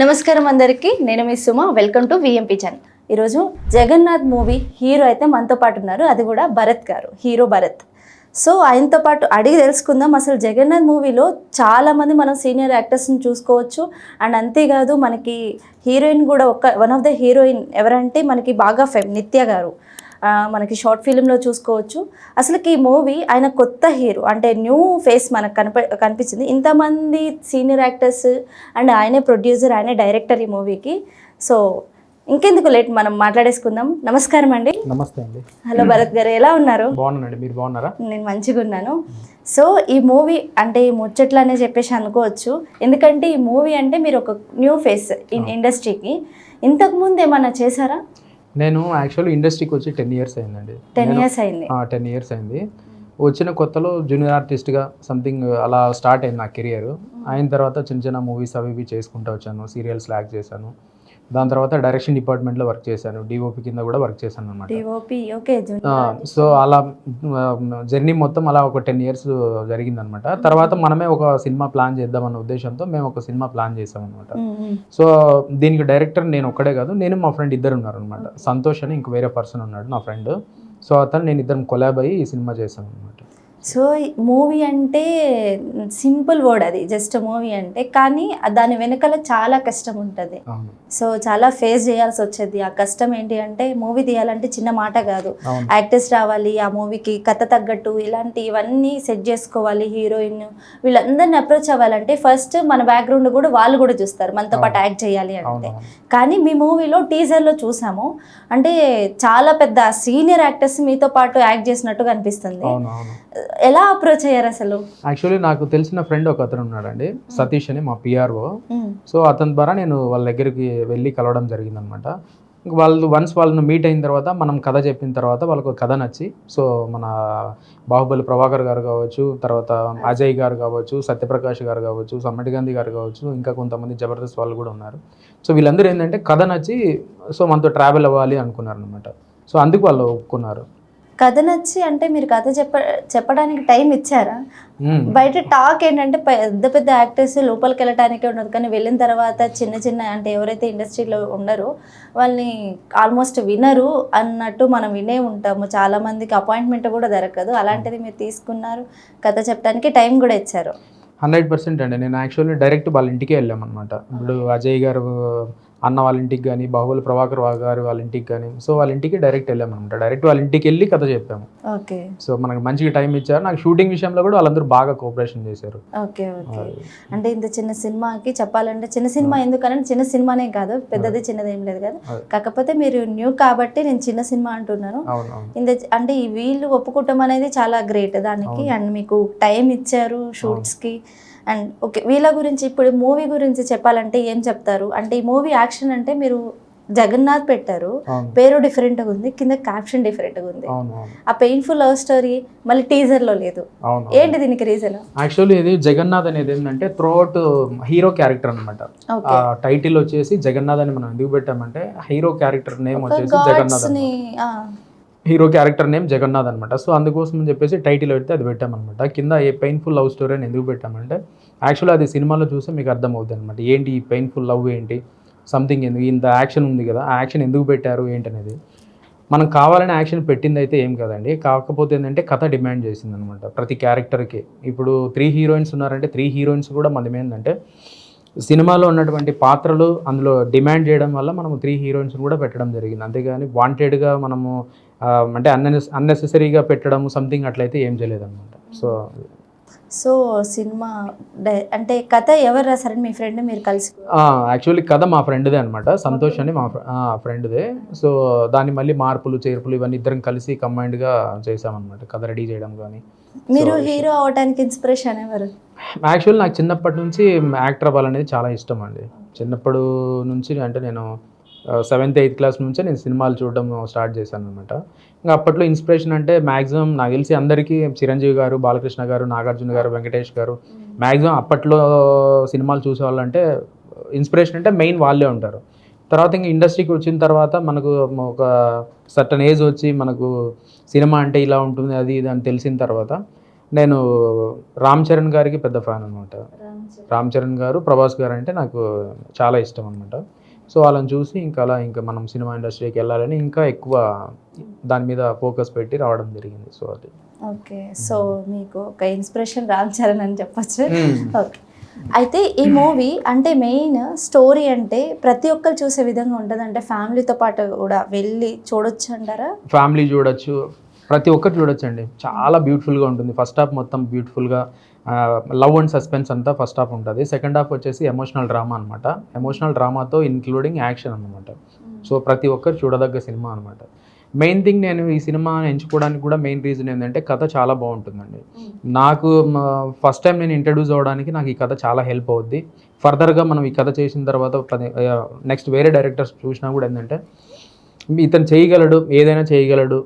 నమస్కారం అందరికీ. నేను మీ Suma. Welcome to VMP channel ఈరోజు జగన్నాథ్ మూవీ హీరో అయితే మనతో పాటు ఉన్నారు. అది కూడా భరత్ గారు హీరో భరత్. సో ఆయనతో పాటు అడిగి తెలుసుకుందాం. అసలు జగన్నాథ్ మూవీలో చాలామంది మనం సీనియర్ యాక్టర్స్ని చూసుకోవచ్చు. అండ్ అంతేకాదు మనకి హీరోయిన్ కూడా ఒక వన్ ఆఫ్ ద హీరోయిన్ ఎవరంటే మనకి బాగా ఫేమ్ నిత్య గారు. మనకి షార్ట్ ఫిలింలో చూసుకోవచ్చు. అసలుకి ఈ మూవీ ఆయన కొత్త హీరో అంటే న్యూ ఫేస్ మనకు కనప కనిపించింది. ఇంతమంది సీనియర్ యాక్టర్స్ అండ్ ఆయనే ప్రొడ్యూసర్ ఆయనే డైరెక్టర్ ఈ మూవీకి. సో ఇంకెందుకు లేట్ మనం మాట్లాడేసుకుందాం. నమస్కారం అండి. నమస్తే అండి. హలో భరత్ గారు ఎలా ఉన్నారు? బాగున్నానండి. మీరు బాగున్నారా? నేను మంచిగా ఉన్నాను. సో ఈ మూవీ అంటే ఈ ముచ్చట్లు అనే చెప్పేసి అనుకోవచ్చు. ఎందుకంటే ఈ మూవీ అంటే మీరు ఒక న్యూ ఫేస్ ఇన్ ఇండస్ట్రీకి. ఇంతకుముందు ఏమన్నా చేశారా? నేను యాక్చువల్లీ ఇండస్ట్రీకి వచ్చి టెన్ ఇయర్స్ అయిందండి. టెన్ ఇయర్స్ అయింది. టెన్ ఇయర్స్ అయింది. వచ్చిన కొత్తలో జూనియర్ ఆర్టిస్ట్గా సంథింగ్ అలా స్టార్ట్ అయింది నా కెరియర్ అయిన తర్వాత చిన్న చిన్న మూవీస్ అవి ఇవి చేసుకుంటూ వచ్చాను సీరియల్స్ యాక్ట్ చేశాను. దాని తర్వాత డైరెక్షన్ డిపార్ట్మెంట్లో వర్క్ చేశాను. డిఓపి కింద కూడా వర్క్ చేశాను అనమాట సో అలా జర్నీ మొత్తం అలా ఒక టెన్ ఇయర్స్ జరిగిందనమాట తర్వాత మనమే ఒక సినిమా ప్లాన్ చేద్దామన్న ఉద్దేశంతో మేము ఒక సినిమా ప్లాన్ చేసాం అనమాట సో దీనికి డైరెక్టర్ నేను ఒక్కడే కాదు నేను మా ఫ్రెండ్ ఇద్దరు ఉన్నారు అనమాట సంతోష్ అని ఇంకో వేరే పర్సన్ ఉన్నాడు నా ఫ్రెండ్. సో అతను నేను ఇద్దరం కొలాబ్ అయ్యి ఈ సినిమా చేశాను అనమాట సో మూవీ అంటే సింపుల్ వర్డ్ అది జస్ట్ మూవీ అంటే. కానీ దాని వెనకాల చాలా కష్టం ఉంటుంది. అవును. సో చాలా ఫేస్ చేయాల్సి వచ్చేది. ఆ కష్టం ఏంటి అంటే మూవీ తీయాలంటే చిన్న మాట కాదు. యాక్టర్స్ రావాలి ఆ మూవీకి కథ తగ్గట్టు ఇలాంటి ఇవన్నీ సెట్ చేసుకోవాలి హీరోయిన్ వీళ్ళందరిని అప్రోచ్ అవ్వాలంటే ఫస్ట్ మన బ్యాక్గ్రౌండ్ కూడా వాళ్ళు కూడా చూస్తారు మనతో పాటు యాక్ట్ చేయాలి అంటే. కానీ మీ మూవీలో టీజర్లో చూసాము. అంటే చాలా పెద్ద సీనియర్ యాక్టర్స్ మీతో పాటు యాక్ట్ చేసినట్టు కనిపిస్తుంది ఎలా అప్రోచ్ అయ్యారు అసలు? యాక్చువల్లీ నాకు తెలిసిన ఫ్రెండ్ ఒక అతను ఉన్నాడండి సతీష్ అని మా పిఆర్ఓ. సో అతని ద్వారా నేను వాళ్ళ దగ్గరికి వెళ్ళి కలవడం జరిగిందనమాట. వాళ్ళు వన్స్ వాళ్ళని మీట్ అయిన తర్వాత మనం కథ చెప్పిన తర్వాత వాళ్ళకు కథ నచ్చి సో మన బాహుబలి ప్రభాకర్ గారు కావచ్చు తర్వాత అజయ్ గారు కావచ్చు సత్యప్రకాష్ గారు కావచ్చు సమ్మటి గాంధీ గారు కావచ్చు ఇంకా కొంతమంది జబర్దస్త్ వాళ్ళు కూడా ఉన్నారు. సో వీళ్ళందరూ ఏంటంటే కథ నచ్చి సో మనతో ట్రావెల్ అవ్వాలి అనుకున్నారు అనమాట సో అందుకు వాళ్ళు ఒప్పుకున్నారు. కథ నచ్చి అంటే మీరు కథ చెప్ప చెప్పడానికి టైం ఇచ్చారా. బయట టాక్ ఏంటంటే పెద్ద పెద్ద యాక్టర్స్ లోపలికి వెళ్ళటానికే ఉండదు. కానీ వెళ్ళిన తర్వాత చిన్న చిన్న అంటే ఎవరైతే ఇండస్ట్రీలో ఉండరో వాళ్ళని ఆల్మోస్ట్ వినరు అన్నట్టు మనం వినే ఉంటాము. చాలా మందికి అపాయింట్మెంట్ కూడా దొరకదు. అలాంటిది మీరు తీసుకున్నారు. కథ చెప్పడానికి టైం కూడా ఇచ్చారు. హండ్రెడ్ పర్సెంట్ అండి. నేను యాక్చువల్లీ డైరెక్ట్ వాళ్ళ ఇంటికే వెళ్ళామన్నమాట. ఇప్పుడు అజయ్ గారు అన్న వాళ్ళ ఇంటికి కానీ బాహుబలి ప్రభాకర్ గారు వాళ్ళ ఇంటికి కానీ సో వాళ్ళ ఇంటికి డైరెక్ట్ వెళ్ళామన్నమాట. డైరెక్ట్ వాళ్ళ ఇంటికి వెళ్ళి కథ చెప్పాము. ఓకే. సో మనకు మంచిగా టైం ఇచ్చారు. నాకు షూటింగ్ విషయంలో కూడా వాళ్ళందరూ బాగా కోఆపరేషన్ చేశారు. Okay okay. అంటే ఇంత చిన్న సినిమాకి చెప్పాలంటే చిన్న సినిమా ఎందుకనంటే చిన్న సినిమానే కాదు పెద్దది చిన్నది ఏం లేదు కదా. కాకపోతే మీరు న్యూ కాబట్టి నేను చిన్న సినిమా అంటున్నాను. ఇంత అంటే ఈ వీళ్ళు ఒప్పుకోవటం అనేది చాలా గ్రేట్ దానికి అండ్ మీకు టైం ఇచ్చారు షూట్స్కి అండ్ ఓకే వీళ్ళ గురించి ఇప్పుడు మూవీ గురించి చెప్పాలంటే ఏం చెప్తారు? అంటే ఈ మూవీ యాక్షన్ అంటే మీరు జగన్నాథ్ పెట్టారు పేరు డిఫరెంట్గా ఉంది కింద క్యాప్షన్ డిఫరెంట్గా ఉంది. అవును అవును. ఆ పెయిన్ఫుల్ లవ్ స్టోరీ మళ్ళీ టీజర్లో లేదు. అవును ఏంటి దీనికి రీజన్ యాక్చువల్లీ ఇది జగన్నాథ్ అనేది ఏంటంటే త్రూఅవుట్ హీరో క్యారెక్టర్ అనమాట టైటిల్ వచ్చేసి జగన్నాథ్ అని మనం ఎందుకు పెట్టామంటే హీరో క్యారెక్టర్ నేమ్ వచ్చేసి Jagannath hero character name Jagannath అనమాట సో అందుకోసం అని చెప్పేసి టైటిల్ పెడితే అది పెట్టామన్నమాట. కింద ఏ పెయిన్ఫుల్ లవ్ స్టోరీ అని ఎందుకు పెట్టామంటే యాక్చువల్గా అది సినిమాలో చూస్తే మీకు అర్థమవుతుంది అనమాట ఏంటి ఈ పెయిన్ఫుల్ లవ్ ఏంటి? సంథింగ్ ఎందుకు ఇంత యాక్షన్ ఉంది కదా ఆ యాక్షన్ ఎందుకు పెట్టారు ఏంటి అనేది మనం కావాలని యాక్షన్ పెట్టింది అయితే ఏం కదండి. కాకపోతే ఏంటంటే కథ డిమాండ్ చేసింది అనమాట ప్రతి క్యారెక్టర్కి ఇప్పుడు త్రీ హీరోయిన్స్ ఉన్నారంటే త్రీ హీరోయిన్స్ కూడా మనం ఏంటంటే సినిమాలో ఉన్నటువంటి పాత్రలు అందులో డిమాండ్ చేయడం వల్ల మనం త్రీ హీరోయిన్స్ కూడా పెట్టడం జరిగింది. అంతేగాని వాంటెడ్గా మనము అంటే అన్నెస్ అన్నెసెసరీగా పెట్టడం సంథింగ్ అట్లయితే ఏం చేయలేదన్నమాట. సో సో సినిమా అంటే కథ ఎవరు రాశారని మీ ఫ్రెండ్ మీరు కలిసి యాక్చువల్లీ కథ మా ఫ్రెండ్దే అనమాట సంతోష్ అని మా ఫ్రెండ్దే. సో దాన్ని మళ్ళీ మార్పులు చేర్పులు ఇవన్నీ ఇద్దరం కలిసి కంబైన్డ్గా చేసామన్నమాట కథ రెడీ చేయడం కానీ. మీరు హీరో అవడానికి ఇన్స్పిరేషన్ ఎవరు? యాక్చువల్ నాకు చిన్నప్పటి నుంచి యాక్టర్ అవ్వాలనేది చాలా ఇష్టం అండి. చిన్నప్పుడు నుంచి అంటే నేను సెవెంత్ ఎయిత్ క్లాస్ నుంచే నేను సినిమాలు చూడడం స్టార్ట్ చేశాను అనమాట ఇంకా అప్పట్లో ఇన్స్పిరేషన్ అంటే మ్యాక్సిమం నాకు తెలిసి అందరికీ చిరంజీవి గారు బాలకృష్ణ గారు నాగార్జున గారు వెంకటేష్ గారు. మ్యాక్సిమం అప్పట్లో సినిమాలు చూసేవాళ్ళంటే ఇన్స్పిరేషన్ అంటే మెయిన్ వాళ్ళే ఉంటారు. తర్వాత ఇంకా ఇండస్ట్రీకి వచ్చిన తర్వాత మనకు ఒక సర్టన్ ఏజ్ వచ్చి మనకు సినిమా అంటే ఇలా ఉంటుంది అది ఇది అని తెలిసిన తర్వాత నేను రామ్ చరణ్ గారికి పెద్ద ఫ్యాన్ అనమాట రామ్ చరణ్. గారు ప్రభాస్ గారు అంటే నాకు చాలా ఇష్టం అనమాట సో వాళ్ళని చూసి ఇంకా అలా ఇంకా మనం సినిమా ఇండస్ట్రీకి వెళ్ళాలని ఇంకా ఎక్కువ దాని మీద ఫోకస్ పెట్టి రావడం జరిగింది. సో అది. ఓకే. సో మీకు ఒక ఇన్స్పిరేషన్ రామ్ చరణ్ అని చెప్పొచ్చు. ఓకే. అయితే ఈ మూవీ అంటే మెయిన్ స్టోరీ అంటే ప్రతి ఒక్కరు చూసే విధంగా ఉంటుంది. అంటే ఫ్యామిలీతో పాటు కూడా వెళ్ళి చూడొచ్చు అంటారా? ఫ్యామిలీ చూడొచ్చు. ప్రతి ఒక్కరు చూడొచ్చు అండి చాలా బ్యూటిఫుల్గా ఉంటుంది. ఫస్ట్ హాఫ్ మొత్తం బ్యూటిఫుల్గా లవ్ అండ్ సస్పెన్స్ అంతా ఫస్ట్ హాఫ్ ఉంటుంది. సెకండ్ హాఫ్ వచ్చేసి ఎమోషనల్ డ్రామా అనమాట ఎమోషనల్ డ్రామాతో ఇన్క్లూడింగ్ యాక్షన్ అనమాట సో ప్రతి ఒక్కరు చూడదగ్గ సినిమా అనమాట మెయిన్ థింగ్ నేను ఈ సినిమా ఎంచుకోవడానికి కూడా మెయిన్ రీజన్ ఏంటంటే కథ చాలా బాగుంటుందండి. నాకు ఫస్ట్ టైం నేను ఇంట్రడ్యూస్ అవ్వడానికి నాకు ఈ కథ చాలా హెల్ప్ అవుద్ది. ఫర్దర్గా మనం ఈ కథ చేసిన తర్వాత నెక్స్ట్ వేరే డైరెక్టర్స్ చూసినా కూడా ఏంటంటే ఇతను చేయగలడు ఏదైనా చేయగలడు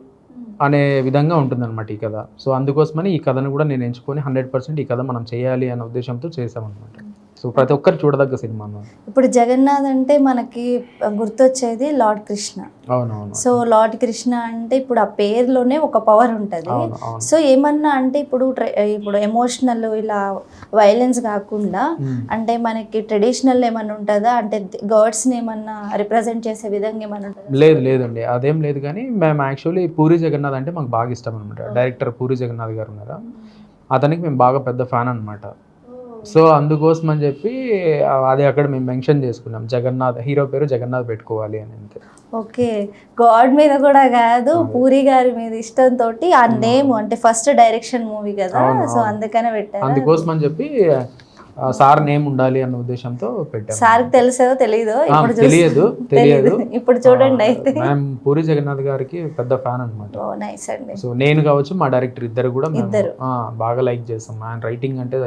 అనే విధంగా ఉంటుందన్నమాట ఈ కథ. సో అందుకోసమని ఈ కథను కూడా నేను ఎంచుకొని హండ్రెడ్ పర్సెంట్ ఈ కథ మనం చేయాలి అనే ఉద్దేశంతో చేసామన్నమాట సో ప్రతి ఒక్కరు చూడదగ్గ సినిమా ఇప్పుడు జగన్నాథ్ అంటే మనకి గుర్తొచ్చేది లార్డ్ కృష్ణ. అవునవును. సో లార్డ్ కృష్ణ అంటే ఇప్పుడు ఆ పేరులోనే ఒక పవర్ ఉంటుంది. సో ఏమన్నా అంటే ఇప్పుడు ఇప్పుడు ఎమోషనల్ ఇలా వైలెన్స్ కాకుండా మ్మ్. అంటే మనకి ట్రెడిషనల్ ఏమన్నా ఉంటుందా? అంటే గర్డ్స్ని ఏమన్నా రిప్రజెంట్ చేసే విధంగా ఏమన్నా ఉంటుందా? లేదు లేదండి. అదేం లేదు కానీ మేము యాక్చువల్లీ పూరి జగన్నాథ్ అంటే మాకు బాగా ఇష్టం అనమాట డైరెక్టర్ పూరి జగన్నాథ్ గారు ఉన్నారు? అతనికి మేము బాగా పెద్ద ఫ్యాన్ అనమాట సో అందుకోసం అని చెప్పి అది అక్కడ మేము మెన్షన్ చేసుకున్నాం. జగన్నాథ్ హీరో పేరు జగన్నాథ్ పెట్టుకోవాలి అని అంతే. ఓకే. గాడ్ మీద కూడా కాదు పూరి గారి మీద ఇష్టంతో ఆ నేమ్ అంటే ఫస్ట్ డైరెక్షన్ మూవీ కదా. సో. అందుకనే పెట్టారు? అందుకోసం అని చెప్పి సార్ నేమ్ ఉండాలి అన్న ఉద్దేశంతో పెట్టాము సార్కి తెలిసేదో చూసి- తెలియదు తెలియదు. ఇప్పుడు చూడండి అయితే. మేము పూరి జగన్నాథ్ గారికి పెద్ద ఫ్యాన్ అనమాట సో నేను కావచ్చు మా డైరెక్టర్ ఇద్దరు కూడా బాగా లైక్ చేస్తాం. ఆయన రైటింగ్ అంటే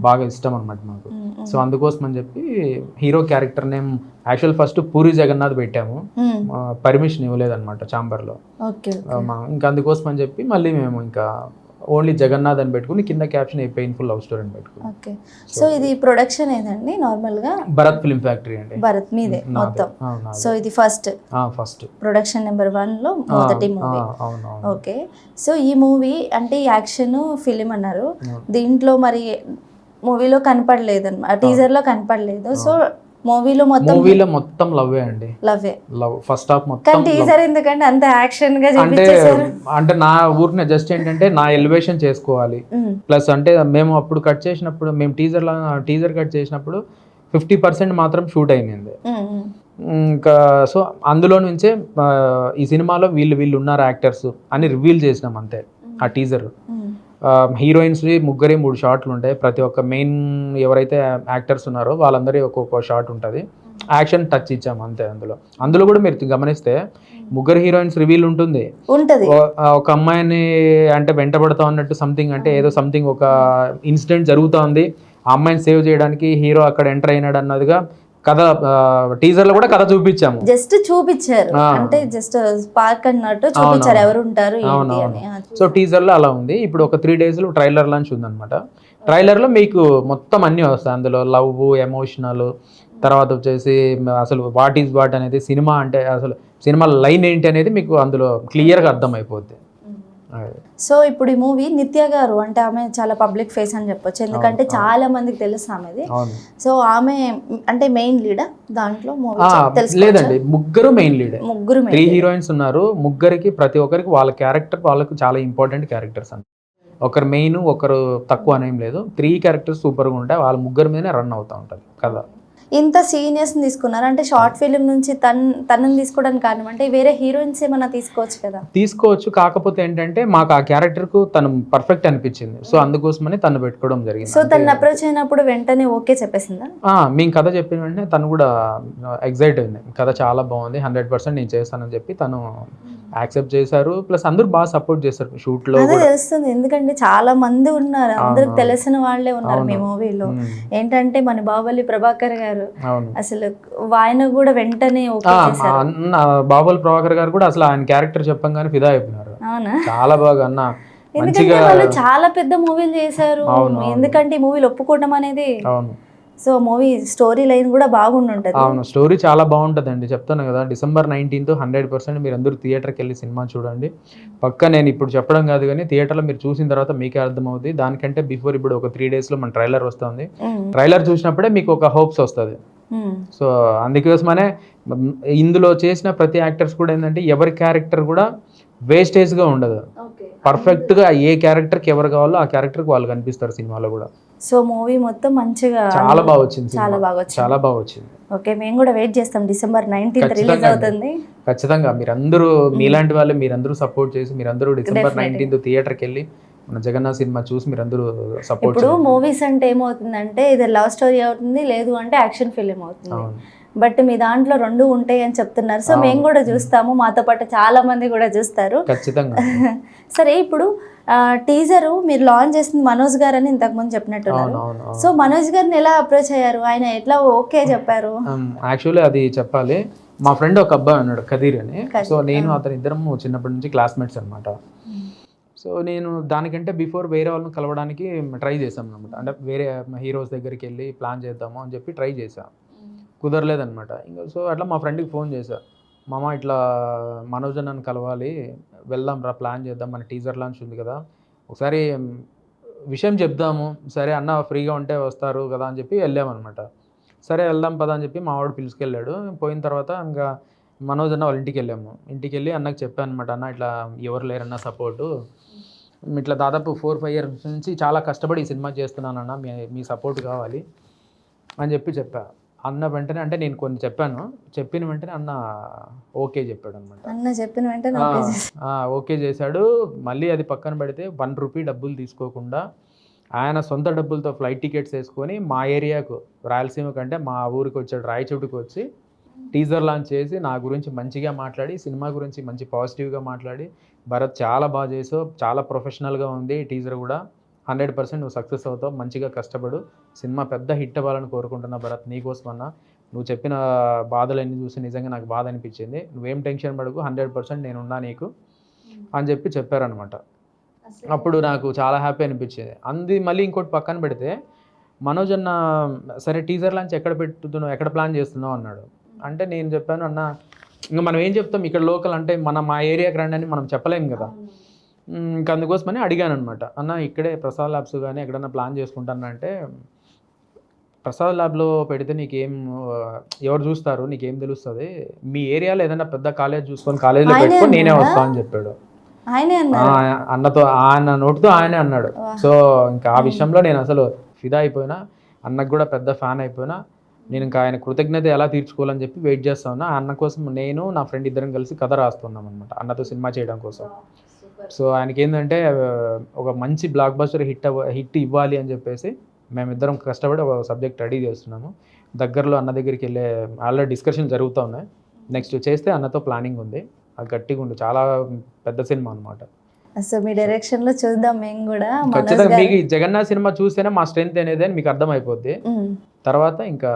బాగా ఇష్టం అనమాట మాకు. సో అందుకోసం అని చెప్పి hero character name actual first Puri Jagannath పెట్టాము. పర్మిషన్ ఇవ్వలేదన్నమాట చాంబర్లో ఓకే ఇంకా అందుకోసం అని చెప్పి మళ్ళీ మేము ఇంకా ఓన్లీ జగన్నాథ్ అని పెట్టుకుని కింద caption a painful love story అని పెట్టుకుని. ఓకే. సో ఇది ప్రొడక్షన్ ఏదండి? నార్మల్గా భరత్ ఫిల్మ్ ఫ్యాక్టరీ అండి. భరత్ మీదే మొత్తం. సో ఇది ఫస్ట్. ఫస్ట్. ప్రొడక్షన్ నెంబర్ వన్లో మొదటి మూవీ. ఓకే. సో ఈ మూవీ అంటే యాక్షన్ ఫిలిం అన్నారు. అవును. దీంట్లో మరి మూవీలో కనపడలేదు అనమాట టీజర్లో కనపడలేదు. సో మూవీలో మొత్తం మూవీలో మొత్తం లవ్వే అండి. లవ్వే. లవ్ ఫస్ట్ హాఫ్ మొత్తం కానీ టీజర్ ఎందుకంటే అంత యాక్షన్గా అంటే అంటే నా ఊరిని జస్ట్ ఏంటంటే నా ఎలివేషన్ చేసుకోవాలి. ప్లస్ అంటే మేము అప్పుడు కట్ చేసినప్పుడు మేము టీజర్ టీజర్ కట్ చేసినప్పుడు ఫిఫ్టీ పర్సెంట్ మాత్రం షూట్ అయింది. ఇంకా సో అందులో నుంచే ఈ సినిమాలో వీళ్ళు వీళ్ళు ఉన్నారు యాక్టర్స్ అని రివీల్ చేసినాం అంతే ఆ టీజర్ హీరోయిన్స్ ముగ్గురే మూడు షాట్లు ఉంటాయి. ప్రతి ఒక్క మెయిన్ ఎవరైతే యాక్టర్స్ ఉన్నారో వాళ్ళందరి ఒక్కొక్క షాట్ ఉంటుంది. యాక్షన్ టచ్ ఇచ్చాము అంతే అందులో. అందులో కూడా మీరు గమనిస్తే ముగ్గురు హీరోయిన్స్ రివీల్ ఉంటుంది. ఒక అమ్మాయిని అంటే వెంటబడతా ఉన్నట్టు సంథింగ్ అంటే ఏదో సంథింగ్ ఒక ఇన్సిడెంట్ జరుగుతోంది ఆ అమ్మాయిని సేవ్ చేయడానికి హీరో అక్కడ ఎంటర్ అయినాడు అన్నదిగా కథ టీజర్లో కూడా కథ చూపించాము. జస్ట్ చూపించారు. అంటే జస్ట్ స్పార్క్ అన్నట్టు చూపించారు. ఎవరు ఉంటారు సో టీజర్లో అలా ఉంది. ఇప్పుడు ఒక త్రీ డేస్లో ట్రైలర్ లాంచ్ ఉందన్నమాట. ట్రైలర్లో మీకు మొత్తం అన్ని వస్తాయి. అందులో లవ్ ఎమోషనల్ తర్వాత వచ్చేసి అసలు వాట్ ఈజ్ వాట్ అనేది సినిమా అంటే అసలు సినిమా లైన్ ఏంటి అనేది మీకు అందులో క్లియర్గా అర్థం అయిపోద్ది అదే. సో ఇప్పుడు ఈ మూవీ నిత్య గారు అంటే ఆమె చాలా పబ్లిక్ ఫేస్ అని చెప్పొచ్చు. ఎందుకంటే. చాలా మందికి తెలుసు ఆమెది. సో ఆమె అంటే మెయిన్ లీడా దాంట్లో మూవీ లేదండి ముగ్గురు మెయిన్ లీడే ముగ్గురు త్రీ హీరోయిన్స్ ఉన్నారు. ముగ్గురికి ప్రతి ఒక్కరికి వాళ్ళ క్యారెక్టర్ వాళ్ళకు చాలా ఇంపార్టెంట్ క్యారెక్టర్స్ అండి. ఒకరు మెయిన్ ఒకరు తక్కువ అనేం లేదు. త్రీ క్యారెక్టర్స్ సూపర్గా ఉంటాయి. వాళ్ళ ముగ్గురు మీదనే రన్ అవుతూ ఉంటుంది. కదా ఇంత సీనియర్స్ తీసుకున్నారు. అంటే షార్ట్ ఫిలిం నుంచి తన్ తనని తీసుకోవడానికి కారణం అంటే వేరే హీరోయిన్స్ ఏమైనా తీసుకోవచ్చు కదా? తీసుకోవచ్చు. కాకపోతే ఏంటంటే మాకు ఆ క్యారెక్టర్కు తను పర్ఫెక్ట్ అనిపించింది. సో అందుకోసమని తను పెట్టుకోవడం జరిగింది. సో తను. అప్రోచ్ అయినప్పుడు వెంటనే ఓకే చెప్పేసిందా? మేము కథ చెప్పిన వెంటనే తను కూడా ఎగ్జైట్ అయింది. కథ చాలా బాగుంది. హండ్రెడ్ పర్సెంట్ నేను చేస్తానని చెప్పి తను యాక్సెప్ట్ చేశారు. ప్లస్ అందరూ బాగా సపోర్ట్ చేశారు. షూట్లో తెలుస్తుంది. ఎందుకంటే చాలా మంది ఉన్నారు. అందరికి. తెలిసిన వాళ్ళే ఉన్నారు మీ. మూవీలో. ఉమ్, ఏంటంటే మన బాహుబలి ప్రభాకర్ గారు అవును. అసలు ఆయన కూడా వెంటనే చేశారు. బాబుల్ ప్రభాకర్ గారు కూడా అసలు ఆయన క్యారెక్టర్ చెప్పంగానే ఫిదా అయిపోయినారు. అవునా? చాలా బాగా అన్న. ఎందుకంటే వాళ్ళు చాలా పెద్ద మూవీలు చేశారు. ఎందుకంటే ఈ మూవీలు ఒప్పుకోవడం అనేది అవును. సో మూవీ స్టోరీ లైన్ కూడా బాగుండుంటది. అవును స్టోరీ చాలా బాగుంటుందండి. చెప్తాను కదా డిసెంబర్ నైన్టీన్త్ హండ్రెడ్ పర్సెంట్ మీరు అందరూ థియేటర్కి వెళ్ళి సినిమా చూడండి. పక్క నేను ఇప్పుడు చెప్పడం కాదు కానీ థియేటర్లో మీరు చూసిన తర్వాత మీకే అర్థమవుతుంది దానికంటే బిఫోర్ ఇప్పుడు ఒక త్రీ డేస్లో మన ట్రైలర్ వస్తుంది. ట్రైలర్ చూసినప్పుడే మీకు ఒక హోప్స్ వస్తుంది. సో అందుకోసమనే ఇందులో చేసిన ప్రతి యాక్టర్స్ కూడా ఏంటంటే ఎవరి క్యారెక్టర్ కూడా వేస్టేజ్గా ఉండదు. పర్ఫెక్ట్గా ఏ క్యారెక్టర్కి ఎవరు కావాలో ఆ క్యారెక్టర్కి వాళ్ళు కనిపిస్తారు సినిమాలో కూడా. సో మూవీ మొత్తం మంచిగా చాలా బాగా వచ్చింది చాలా. బాగా వచ్చింది. చాలా బాగా వచ్చింది. ఓకే మేము కూడా వెయిట్ చేస్తాం. డిసెంబర్ నైన్టీన్త్ రిలీజ్ అవుతుంది. ఖచ్చితంగా. మీరందరూ మీలాంటి వాళ్ళు మీరందరూ సపోర్ట్ చేసి మీరందరూ డిసెంబర్ నైన్టీన్త్ థియేటర్కి వెళ్ళి మన జగన్నాథ్ సినిమా చూసి మీరందరూ సపోర్ట్ ఇప్పుడు మూవీస్ అంటే ఏమవుతుందంటే ఇది లవ్ స్టోరీ అవుతుంది లేదు అంటే యాక్షన్ ఫిలిం అవుతుంది. బట్ మీ దాంట్లో రెండు ఉంటాయి అని చెప్తున్నారు. సో మేము కూడా చూస్తాము. మాతో పాటు చాలా మంది కూడా చూస్తారు. సరే ఇప్పుడు టీజర్ మీరు లాంచ్ చేసింది మనోజ్ గారు అని ఇంతకుముందు చెప్పినట్టున్నారు. అవును. సో మనోజ్ గారిని ఎలా అప్రోచ్ అయ్యారు? ఆయన ఎట్లా ఓకే చెప్పారు? యాక్చువల్లీ అది చెప్పాలి. మా ఫ్రెండ్ ఒక అబ్బాయి ఉన్నాడు కదీర్ అని. సో నేను అతని ఇద్దరం చిన్నప్పటి నుంచి క్లాస్మేట్స్ అనమాట సో నేను దానికంటే బిఫోర్ వేరే వాళ్ళని కలవడానికి ట్రై చేశాం అనమాట అంటే వేరే హీరోస్ దగ్గరికి వెళ్ళి ప్లాన్ చేద్దాము అని చెప్పి ట్రై చేశా. కుదరలేదనమాట ఇంకా సో అట్లా మా ఫ్రెండ్కి ఫోన్ చేశా. మామ ఇట్లా మనోజ్ నన్ను కలవాలి. వెళ్దాం రా ప్లాన్ చేద్దాం. మన టీజర్ లాంచ్ ఉంది కదా. ఒకసారి విషయం చెప్దాము. సరే అన్న ఫ్రీగా ఉంటే వస్తారు కదా అని చెప్పి వెళ్ళామన్నమాట. సరే వెళ్దాం పదా అని చెప్పి మా వాడు పిలుచుకెళ్ళాడు పోయిన తర్వాత ఇంకా మనోజ్ అన్న వాళ్ళ ఇంటికి వెళ్ళాము. ఇంటికి వెళ్ళి అన్నకు చెప్పాను అనమాట అన్న ఇట్లా ఎవరు లేరన్న సపోర్టు. ఇట్లా దాదాపు ఫోర్ ఫైవ్ ఇయర్స్ నుంచి చాలా కష్టపడి ఈ సినిమా చేస్తున్నానన్న. మీ మీ సపోర్ట్ కావాలి అని చెప్పి చెప్పాను అన్న వెంటనే అంటే నేను కొన్ని చెప్పాను. చెప్పిన వెంటనే అన్న ఓకే చెప్పాడు అనమాట అన్న చెప్పిన వెంటనే ఓకే చేశాడు. మళ్ళీ అది పక్కన పెడితే వన్ రూపీ డబ్బులు తీసుకోకుండా ఆయన సొంత డబ్బులతో ఫ్లైట్ టికెట్స్ వేసుకొని మా ఏరియాకు రాయలసీమ కంటే మా ఊరికి వచ్చాడు రాయచోటుకు వచ్చి టీజర్ లాంచ్ చేసి నా గురించి మంచిగా మాట్లాడి సినిమా గురించి మంచి పాజిటివ్గా మాట్లాడి భరత్ చాలా బాగా చేసావు చాలా ప్రొఫెషనల్గా ఉంది టీజర్ కూడా. హండ్రెడ్ పర్సెంట్ నువ్వు సక్సెస్ అవుతావు మంచిగా కష్టపడు. సినిమా పెద్ద హిట్ అవ్వాలని కోరుకుంటున్నా భరత్ నీకోసం అన్నా. నువ్వు చెప్పిన బాధలన్నీ చూసి నిజంగా నాకు బాధ అనిపించింది. నువ్వేం టెన్షన్ పడకు హండ్రెడ్ పర్సెంట్ నేనున్నా నీకు అని చెప్పి చెప్పారనమాట అప్పుడు నాకు చాలా హ్యాపీ అనిపించేది. అంది మళ్ళీ ఇంకోటి పక్కన పెడితే మనోజ్ అన్న సరే టీజర్ లాంచ్ ఎక్కడ పెట్టుతున్నావు ఎక్కడ ప్లాన్ చేస్తున్నావు అన్నాడు. అంటే నేను చెప్పాను అన్న ఇంకా మనం ఏం చెప్తాం? ఇక్కడ లోకల్ అంటే మన మా ఏరియాకి రండి అని మనం చెప్పలేం కదా. ఇంకా అందుకోసమని అడిగాను అనమాట అన్న ఇక్కడే ప్రసాద్ ల్యాబ్స్ కానీ ఎక్కడన్నా ప్లాన్ చేసుకుంటాను? అంటే ప్రసాద్ ల్యాబ్లో పెడితే నీకేం ఎవరు చూస్తారు? నీకేం తెలుస్తుంది? మీ ఏరియాలో ఏదైనా పెద్ద కాలేజ్ చూసుకొని కాలేజ్లో పెట్టుకొని నేనే అన్నాడా? వస్తా అని చెప్పాడు. అన్నతో ఆయన నోటితో ఆయనే అన్నాడు. సో ఇంకా ఆ విషయంలో నేను అసలు ఫిదా అయిపోయినా అన్నకు కూడా పెద్ద ఫ్యాన్ అయిపోయినా నేను ఇంకా ఆయన కృతజ్ఞత ఎలా తీర్చుకోవాలని చెప్పి వెయిట్ చేస్తా ఉన్నా. అన్న కోసం నేను నా ఫ్రెండ్ ఇద్దరం కలిసి కథ రాస్తున్నాం అనమాట అన్నతో సినిమా చేయడం కోసం. సో ఆయనకి ఏంటంటే ఒక మంచి బ్లాక్ బస్టర్ హిట్ అవ్వ హిట్ ఇవ్వాలి అని చెప్పేసి మేమిద్దరం కష్టపడి ఒక సబ్జెక్ట్ రెడీ చేస్తున్నాము. దగ్గరలో అన్న దగ్గరికి వెళ్ళే ఆల్రెడీ డిస్కషన్ జరుగుతూ ఉన్నాయి. నెక్స్ట్ చేస్తే అన్నతో ప్లానింగ్ ఉంది. అది గట్టిగా ఉంది చాలా పెద్ద సినిమా అనమాట సో మీ డైరెక్షన్లో చూద్దాం మేము కూడా మీకు జగన్నాథ్ సినిమా చూస్తేనే మా స్ట్రెంత్ అనేది అని మీకు అర్థమైపోద్ది. తర్వాత ఇంకా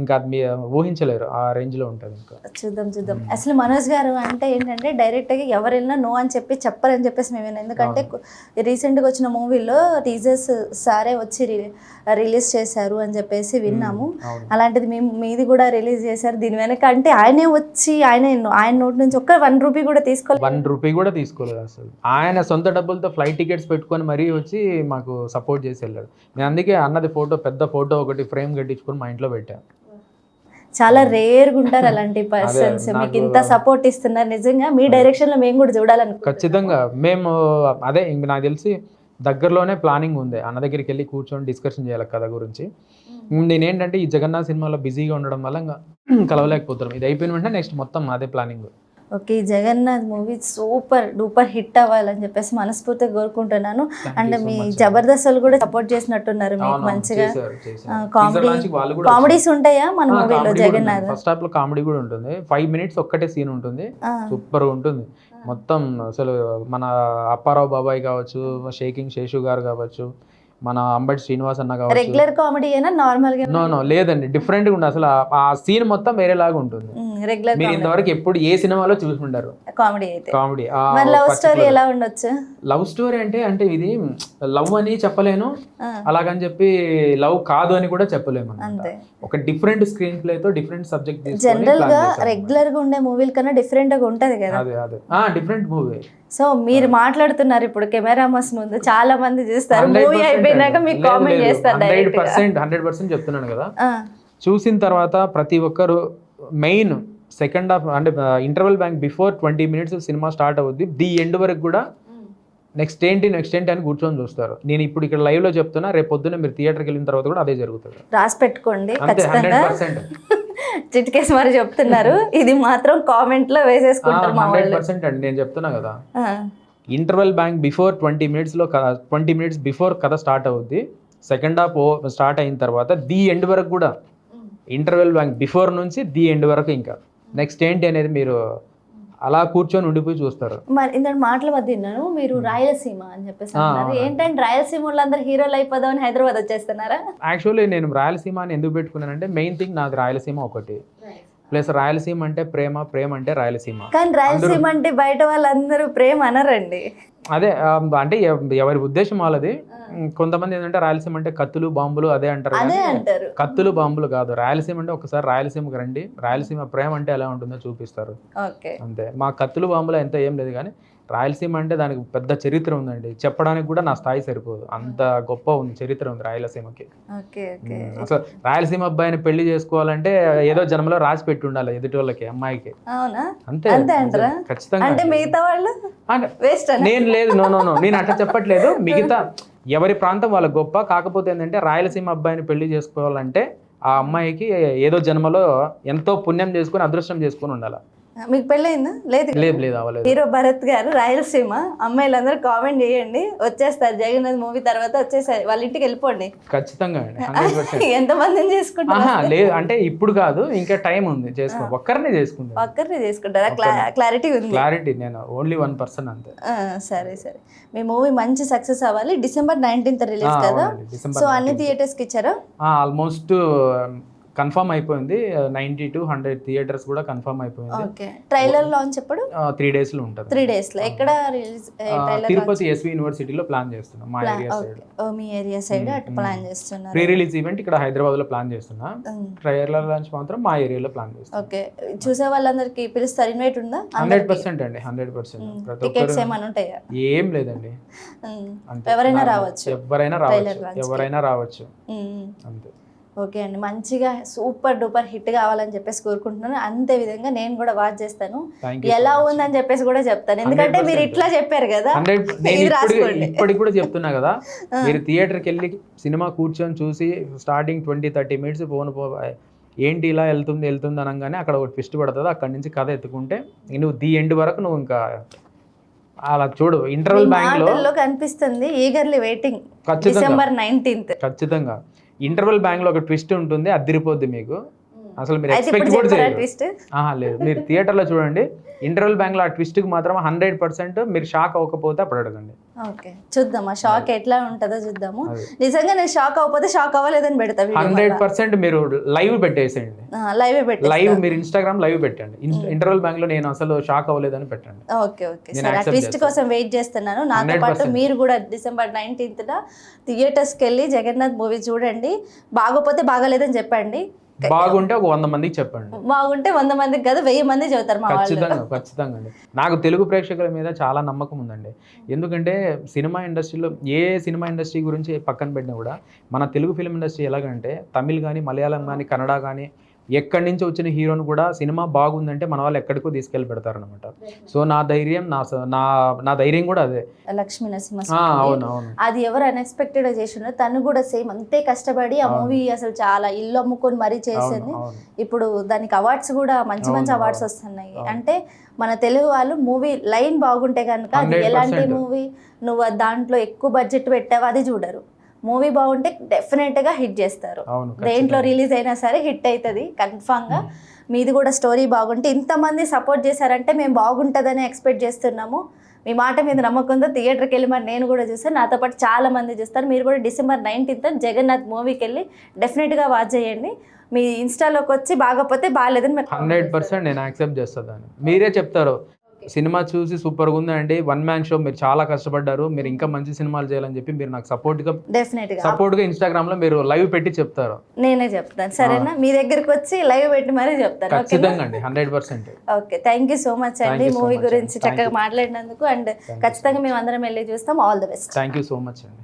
ఇంకా అది ఊహించలేరు ఆ రేంజ్లో ఉంటుంది ఇంకా. చూద్దాం చూద్దాం. అసలు మనోజ్ గారు అంటే ఏంటంటే డైరెక్ట్గా ఎవరు వెళ్ళినా నో అని చెప్పి చెప్పరని చెప్పేసి మేము. ఎందుకంటే రీసెంట్గా వచ్చిన మూవీలో టీజర్స్ సారే వచ్చి రిలీజ్ చేశారు అని చెప్పేసి విన్నాము. అలాంటిది మేము మీది కూడా రిలీజ్ చేశారు దీని వెనక. అంటే ఆయనే వచ్చి ఆయన ఆయన నోటి నుంచి ఒక్క వన్ రూపీ కూడా తీసుకోలేదు వన్ రూపీ కూడా తీసుకోలేదు అసలు. ఆయన సొంత డబ్బులతో ఫ్లైట్ టికెట్స్ పెట్టుకొని మరీ వచ్చి మాకు సపోర్ట్ చేసి వెళ్ళాడు. నేను అందుకే అన్నది ఫోటో పెద్ద ఫోటో ఒకటి ఫ్రేమ్ కట్టించుకొని మా ఇంట్లో పెట్టాను చాలా రేర్గా ఉంటారు అలాంటి పర్సన్స్ మీకు ఇంత సపోర్ట్ ఇస్తున్నారు. నిజంగా మీ డైరెక్షన్లో మేము కూడా చూడాలనుకుంటున్నాం. ఖచ్చితంగా. మేము అదే ఇంక నాకు తెలిసి దగ్గరలోనే ప్లానింగ్ ఉంది. అన్న దగ్గరికి వెళ్ళి కూర్చొని డిస్కషన్ చేయాలి కథ గురించి. నేనేంటంటే ఈ జగన్నాథ్ సినిమాలో బిజీగా ఉండడం వల్ల ఇంకా కలవలేకపోతున్నాం. ఇది అయిపోయిన వెంటనే నెక్స్ట్ మొత్తం అదే planning okay Jagannath movie super duper hit అవ్వాలని చెప్పేసి మనస్ఫూర్తిగా కోరుకుంటున్నాను. అండ్ మీ జబర్దస్త్ కూడా సపోర్ట్ చేసినట్టున్నారు మీకు మంచిగా. కామెడీ కామెడీస్ ఉంటాయా మన మూవీలో జగన్నాథ్? ఫస్ట్ హాఫ్లో కామెడీ కూడా ఉంటుంది. ఫైవ్ మినిట్స్ ఒక్కటే సీన్ ఉంటుంది. సూపర్ ఉంటుంది. మొత్తం అసలు మన అప్పారావు బాబాయ్ కావచ్చు షేకింగ్ శేషు గారు కావచ్చు మన అంబటి శ్రీనివాస్ అన్న కావచ్చు. రెగ్యులర్ కామెడీ అయినా నార్మల్గా? నో నో లేదండి. డిఫరెంట్గా ఉంది అసలు ఆ- సీన్ మొత్తం వేరేలాగా ఉంటుంది. రెగ్యులర్ మీరు ఇంతవరకు ఎప్పుడు ఏ సినిమాలో చూసుంటారు? కామెడీ అయితే. కామెడీ లవ్ స్టోరీ ఎలా ఉండొచ్చు? లవ్ స్టోరీ అంటే అంటే ఇది లవ్ అని చెప్పలేను. అలాగని చెప్పి లవ్ కాదు అని కూడా చెప్పలేము. అంతే. ఒక డిఫరెంట్ స్క్రీన్ ప్లే తో డిఫరెంట్ సబ్జెక్ట్ జనరల్గా రెగ్యులర్గా ఉండే మూవీల కన్నా డిఫరెంట్గా ఉంటది కదా. అదే అదే. ఆ డిఫరెంట్ మూవీ సో మీరు మాట్లాడుతున్నారు ఇప్పుడు కెమెరామస్ ముందు చాలా మంది చూస్తారు. మూవీ అయిపోయినాక మీకు కామెంట్ చేస్తారు హండ్రెడ్ పర్సెంట్ హండ్రెడ్ పర్సెంట్ చెప్తున్నాను కదా. చూసిన తర్వాత ప్రతి ఒక్కరు మెయిన్ సెకండ్ హాఫ్ అంటే interval bang before twenty minutes cinema start అవుద్ది. ది ఎండ్ వరకు కూడా నెక్స్ట్ ఏంటి నెక్స్ట్ ఏంటి అని కూర్చొని చూస్తారు. నేను ఇప్పుడు ఇక్కడ లైవ్లో చెప్తున్నా రేపు పొద్దున్న మీరు థియేటర్కి వెళ్ళిన తర్వాత కూడా అదే జరుగుతుంది. రాసి పెట్టుకోండి చిట్కేసి మరి చెప్తున్నారు. ఇది మాత్రం కామెంట్లో వేసేసుకుంటారు హండ్రెడ్ పర్సెంట్ అండి నేను చెప్తున్నా కదా. ఇంటర్వెల్ బ్యాంక్ బిఫోర్ ట్వంటీ మినిట్స్లో ట్వంటీ మినిట్స్ బిఫోర్ కథ స్టార్ట్ అవుద్ది. సెకండ్ హాఫ్ స్టార్ట్ అయిన తర్వాత ది ఎండ్ వరకు కూడా. ఇంటర్వెల్ బ్యాంక్ బిఫోర్ నుంచి ది ఎండ్ వరకు ఇంకా. నెక్స్ట్ ఏంటి అనేది మీరు అలా కూర్చొని ఉండిపోయి చూస్తారు. మరి ఇంత మాటల మధ్య విన్నాను మీరు రాయలసీమ అని చెప్పేసి అన్నారు. ఏంటంటే రాయలసీమ వాళ్ళందరూ హీరోలు అయిపోదామని హైదరాబాద్ వచ్చేస్తున్నారా? యాక్చువల్లీ నేను రాయలసీమ అని ఎందుకు పెట్టుకున్నానంటే మెయిన్ థింగ్ నాది రాయలసీమ ఒకటి. ప్లస్ రాయలసీమ అంటే ప్రేమ ప్రేమ అంటే రాయలసీమ. కానీ రాయలసీమ అంటే బయట వాళ్ళందరూ ప్రేమ అనరండి. అదే అంటే ఎవ- ఎవరి ఉద్దేశం వాళ్ళది. కొంతమంది ఏంటంటే రాయలసీమ అంటే కత్తులు బాంబులు అదే అంటారు కత్తులు బాంబులు కాదు. రాయలసీమ అంటే ఒకసారి రాయలసీమకి రండి. రాయలసీమ ప్రేమ అంటే ఎలా ఉంటుందో చూపిస్తారు. అంతే. మా కత్తులు బాంబులు ఎంత ఏం లేదు కానీ రాయలసీమ అంటే దానికి పెద్ద చరిత్ర ఉందండి. చెప్పడానికి కూడా నా స్థాయి సరిపోదు. అంత గొప్ప ఉంది చరిత్ర ఉంది రాయలసీమకి. అసలు రాయలసీమ అబ్బాయిని పెళ్ళి చేసుకోవాలంటే ఏదో జన్మలో రాసి పెట్టి ఉండాలి ఎదుటి వాళ్ళకి అమ్మాయికి అంతే. ఖచ్చితంగా నేను లేదు నో నో నో. నేను అట్లా చెప్పట్లేదు. మిగతా ఎవరి ప్రాంతం వాళ్ళ గొప్ప. కాకపోతే ఏంటంటే రాయలసీమ అబ్బాయిని పెళ్ళి చేసుకోవాలంటే ఆ అమ్మాయికి ఏదో జన్మలో ఎంతో పుణ్యం చేసుకొని అదృష్టం చేసుకొని ఉండాలి. మీకు పెళ్ళయిందా? లేదు కదా? లేదు లేదు అవ్వలేదు. హీరో భరత్ గారు రాయలసీమ. అమ్మాయిలందరూ కామెంట్ చేయండి. వచ్చేస్తారు. జగన్నాథ్ మూవీ తర్వాత వచ్చేసారి. వాళ్ళ ఇంటికి వెళ్ళిపోండి. ఖచ్చితంగా అండి. ఎంత మందిని చేసుకుంటారు లేదు అంటే ఇప్పుడు కాదు ఇంకా టైం ఉంది. చేసుకో ఒక్కరినే చేసుకుంటాను ఒక్కరిని చేసుకుంటారా? క్లారిటీ ఉంది. క్లారిటీ నేను ఓన్లీ వన్ పర్సన్ అంతే. సరే సరే. మీ మూవీ మంచి సక్సెస్ అవ్వాలి. డిసెంబర్ నైన్టీన్త్ రిలీజ్ కదా? సో అన్ని థియేటర్స్కి ఇచ్చారా? ఆల్మోస్ట్ కన్ఫర్మ్ అయిపోయింది. నైంటీ టు హండ్రెడ్ థియేటర్స్ కూడా కన్ఫర్మ్ అయిపోయింది. ఓకే. ట్రైలర్ లాంచ్ ఎప్పుడు? త్రీ డేస్లో ఉంటుంది. త్రీ డేస్లో ఎక్కడ రిలీజ్ తిరుపతి ఎస్వి యూనివర్సిటీలో ప్లాన్ చేస్తున్నాం మా ఏరియా సైడ్. మీ ఏరియా సైడ్ అటు ప్లాన్ చేస్తున్నారు. ప్రీ రిలీజ్ ఈవెంట్ ఇక్కడ హైదరాబాద్లో ప్లాన్ చేస్తున్నా. ట్రైలర్ లాంచ్ మాత్రం మా ఏరియాలో ప్లాన్ చేస్తున్నాం. ఓకే. చూసే వాళ్ళందరికి పిలుస్తారు. ఇన్వైట్ ఉందా? హండ్రెడ్ పర్సెంట్ అండి. Hundred percent. టికెట్స్ ఏమైనా ఉంటాయా? ఏం లేదండి. ఎవరైనా రావచ్చు. ఎవరైనా రావచ్చు. ఎవరైనా రావచ్చు. అంతే. ఓకే అండి. మంచిగా సూపర్ డూపర్ హిట్ కావాలని చెప్పేసి కోరుకుంటున్నాను. అంతే విధంగా నేను కూడా వాచ్ చేస్తాను. ఎలా ఉందని చెప్పేసి కూడా చెప్తాను. ఎందుకంటే మీరు 100%. ఇట్లా చెప్పారు కదా. ఇప్పటికి కూడా చెప్తున్నా కదా మీరు థియేటర్కి వెళ్ళి సినిమా కూర్చొని చూసి స్టార్టింగ్ ట్వంటీ థర్టీ మినిట్స్ పోను పో ఏంటి ఇలా వెళ్తుంది వెళ్తుంది అనగానే అక్కడ ఒక ట్విస్ట్ పడుతుంది. అక్కడి నుంచి కథ ఎత్తుకుంటే నువ్వు ది ఎండ్ వరకు నువ్వు ఇంకా అలా చూడు. ఇంటర్వెల్ బ్యాంక్లో కనిపిస్తుంది ఈగర్లీ వెయిటింగ్. December nineteenth. ఖచ్చితంగా. ఇంటర్వెల్ బ్యాంక్లో ఒక ట్విస్ట్ ఉంటుంది అదిరిపోద్ది మీకు. అసలు మీరు ఎక్స్పెక్ట్ కూడా చేయరు. లేదు. మీరు థియేటర్లో చూడండి. ఇంటర్వెల్ బ్యాంక్లో ఆ ట్విస్ట్కి మాత్రం హండ్రెడ్ పర్సెంట్ మీరు షాక్ అవ్వకపోతే అప్పుడు అడగండి. ఓకే చూద్దాం ఆ షాక్ ఎట్లా ఉంటుందో చూద్దాము. నిజంగా నేను షాక్ అవ్వకపోతే షాక్ అవ్వలేదని పెడతా హండ్రెడ్ పర్సెంట్ మీరు లైవ్ పెట్టేసేయండి. లైవ్ పెట్టి లైవ్ మీరు ఇన్స్టాగ్రామ్ లైవ్ పెట్టండి. ఇంటర్వెల్ బ్యాంక్లో నేను అసలు షాక్ అవ్వలేదని పెట్టండి. Okay okay. సరే ట్విస్ట్. కోసం వెయిట్ చేస్తున్నాను. నాతో 100% పాటు మీరు కూడా డిసెంబర్ నైన్టీన్త్న థియేటర్స్కి వెళ్ళి జగన్నాథ్ మూవీ చూడండి. బాగోపోతే బాగాలేదని చెప్పండి. బాగుంటే ఒక వంద మందికి చెప్పండి. బాగుంటే వంద మందికి కాదు వెయ్యి మంది వాళ్ళు. ఖచ్చితంగా ఖచ్చితంగా అండి. నాకు తెలుగు ప్రేక్షకుల మీద చాలా నమ్మకం ఉందండి. ఎందుకంటే సినిమా ఇండస్ట్రీలో ఏ సినిమా ఇండస్ట్రీ గురించి పక్కన పెట్టినా కూడా మన తెలుగు ఫిల్మ్ ఇండస్ట్రీ ఎలాగంటే తమిళ్ కానీ మలయాళం కానీ కన్నడ కానీ ఎక్కడి నుంచి వచ్చిన హీరోని కూడా సినిమా బాగుందంటే మన వాళ్ళు ఎక్కడికో తీసుకెళ్ళి పెడతారనమాట సో నా ధైర్యం నా నా నా ధైర్యం కూడా అదే. లక్ష్మీ నరసింహ ఆ, అవును అవును. అది ఎవరు అన్ఎక్స్పెక్టెడ్గా చేసిండ్రో తను కూడా సేమ్ అంతే కష్టపడి ఆ మూవీ అసలు చాలా ఇల్లు అమ్ముకొని మరీ చేసింది. ఇప్పుడు దానికి అవార్డ్స్ కూడా మంచి మంచి అవార్డ్స్. వస్తున్నాయి. అంటే మన తెలుగు వాళ్ళు మూవీ లైన్ బాగుంటే కనుక అది 100% ఎలాంటి మూవీ? నువ్వు దాంట్లో ఎక్కువ బడ్జెట్ పెట్టావు అది చూడరు. మూవీ బాగుంటే డెఫినెట్గా హిట్ చేస్తారు. దేంట్లో. రిలీజ్ అయినా సరే హిట్ అవుతుంది కన్ఫామ్గా మీది కూడా స్టోరీ బాగుంటే ఇంతమంది సపోర్ట్ చేశారంటే మేము బాగుంటుందని ఎక్స్పెక్ట్ చేస్తున్నాము. మీ మాట మీద నమ్మకంతో థియేటర్కి వెళ్ళి మరి నేను కూడా చూస్తాను. నాతో పాటు చాలా మంది చూస్తారు. మీరు కూడా డిసెంబర్ నైన్టీన్త్ జగన్నాథ్ మూవీకి వెళ్ళి డెఫినెట్గా వాచ్ చేయండి. మీ ఇన్స్టాలోకి వచ్చి బాగపోతే బాగాలేదని హండ్రెడ్ పర్సెంట్ నేను యాక్సెప్ట్ చేస్తాను మీరే చెప్తారు. సినిమా చూసి సూపర్గా ఉంది అండి. వన్ మ్యాన్ షో మీరు చాలా కష్టపడ్డారు. మీరు ఇంకా మంచి సినిమాలు చేయాలని చెప్పి మీరు నాకు సపోర్ట్గా డెఫినెట్గా సపోర్ట్గా ఇన్స్టాగ్రామ్లో మీరు లైవ్ పెట్టి చెప్తారు. నేనే చెప్తాను. సరేనా? మీ దగ్గరికి వచ్చి లైవ్ పెట్టి మరీ చెప్తాను. ఖచ్చితంగా అండి. Hundred percent. Okay. Thank you so much అండి మూవీ గురించి చక్కగా. మాట్లాడినందుకు అండ్ ఖచ్చితంగా మేము అందరం వెళ్ళి చూస్తాం. All the best thank you so much అండి.